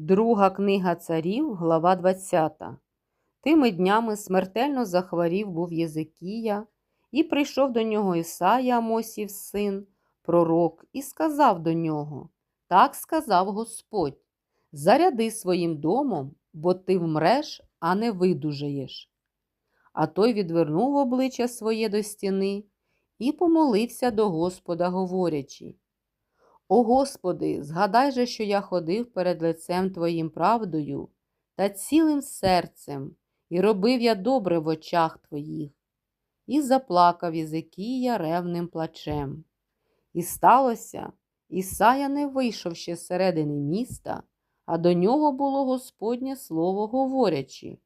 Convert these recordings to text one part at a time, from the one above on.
Друга книга царів, глава 20. Тими днями смертельно захворів був Єзикія, і прийшов до нього Ісая, Амосів син, пророк, і сказав до нього: Так сказав Господь: Заряди своїм домом, бо ти вмреш, а не видужаєш. А той відвернув обличчя своє до стіни і помолився до Господа, говорячи. О Господи, згадай же, що я ходив перед лицем Твоїм правдою та цілим серцем, і робив я добре в очах Твоїх, і заплакав Єзикія ревним плачем. І сталося, Ісая не вийшов ще з середини міста, а до нього було Господнє слово говорячи.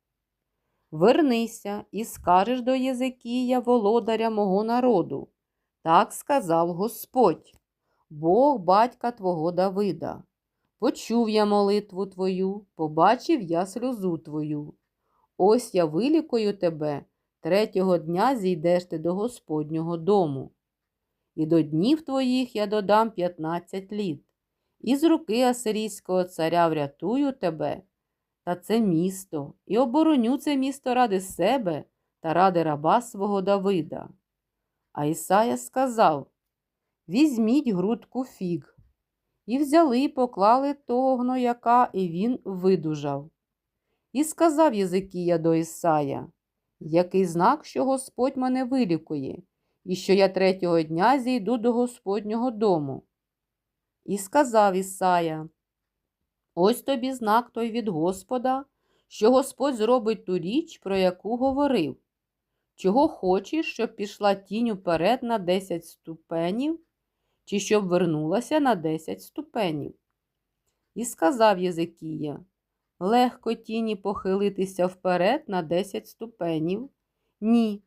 Вернися і скажеш до Єзикія, володаря мого народу. Так сказав Господь. Бог батька твого Давида. Почув я молитву твою, побачив я сльозу твою. Ось я вилікую тебе, третього дня зійдеш ти до Господнього дому. І до днів твоїх я додам п'ятнадцять літ, і з руки Асирійського царя врятую тебе та це місто, і обороню це місто ради себе та ради раба свого Давида. А Ісая сказав Візьміть грудку фіг. І взяли поклали того гнояка, і він видужав. І сказав Єзикія до Ісая, який знак, що Господь мене вилікує, і що я третього дня зійду до Господнього дому. І сказав Ісая, ось тобі знак той від Господа, що Господь зробить ту річ, про яку говорив. Чого хочеш, щоб пішла тінь уперед на десять ступенів? Чи щоб вернулася на десять ступенів. І сказав Єзикія легко тіні похилитися вперед на десять ступенів? Ні.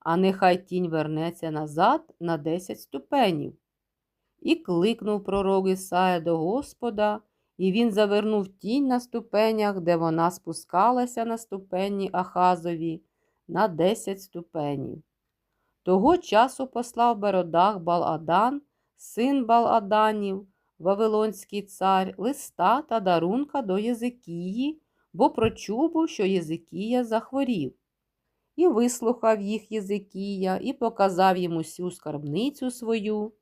А нехай тінь вернеться назад на десять ступенів. І кликнув пророк Ісая до Господа, і він завернув тінь на ступенях, де вона спускалася на ступені Ахазові, на десять ступенів. Того часу послав Беродах Баладан син Баладанів, Вавилонський цар, листа та дарунка до Єзикії, бо прочув, був, що Єзикія захворів. І вислухав їх Єзикія, і показав йому всю скарбницю свою,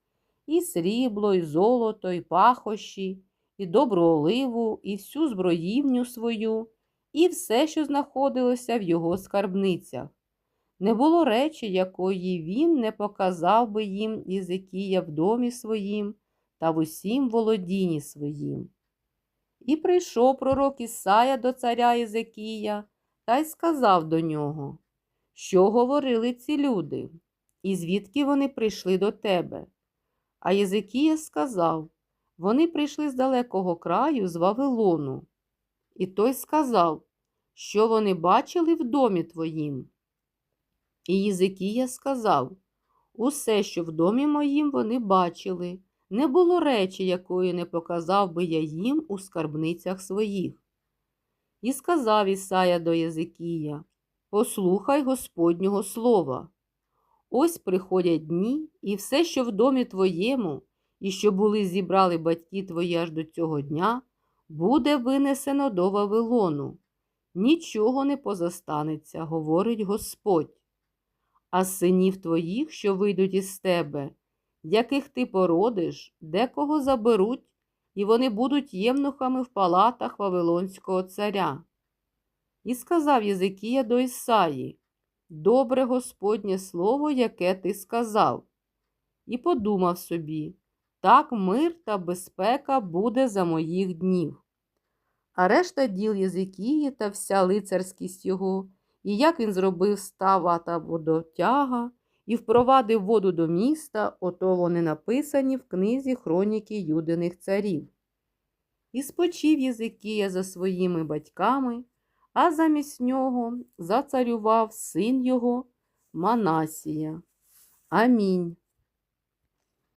і срібло, і золото, і пахощі, і добру оливу, і всю зброївню свою, і все, що знаходилося в його скарбницях. Не було речі, якої він не показав би їм Єзикія в домі своїм та в усім володінні своїм. І прийшов пророк Ісая до царя Єзикія та й сказав до нього, що говорили ці люди, і звідки вони прийшли до тебе. А Єзикія сказав вони прийшли з далекого краю, з Вавилону. І той сказав, що вони бачили в домі твоїм. І Єзикія сказав усе, що в домі моїм вони бачили, не було речі, якої не показав би я їм у скарбницях своїх. І сказав Ісая до Єзикія Послухай Господнього слова. Ось приходять дні, і все, що в домі твоєму, і що були зібрали батьки твої аж до цього дня, буде винесено до Вавилону. Нічого не позастанеться, говорить Господь а синів твоїх, що вийдуть із тебе, яких ти породиш, декого заберуть, і вони будуть євнухами в палатах Вавилонського царя. І сказав Єзикія до Ісаї Добре Господнє слово, яке ти сказав. І подумав собі так мир та безпека буде за моїх днів. А решта діл Єзикії та вся лицарськість його і як він зробив става та водотяга і впровадив воду до міста, ото вони написані в книзі хроніки Юдиних царів. І спочив Єзикія за своїми батьками, а замість нього зацарював син його Манасія. Амінь.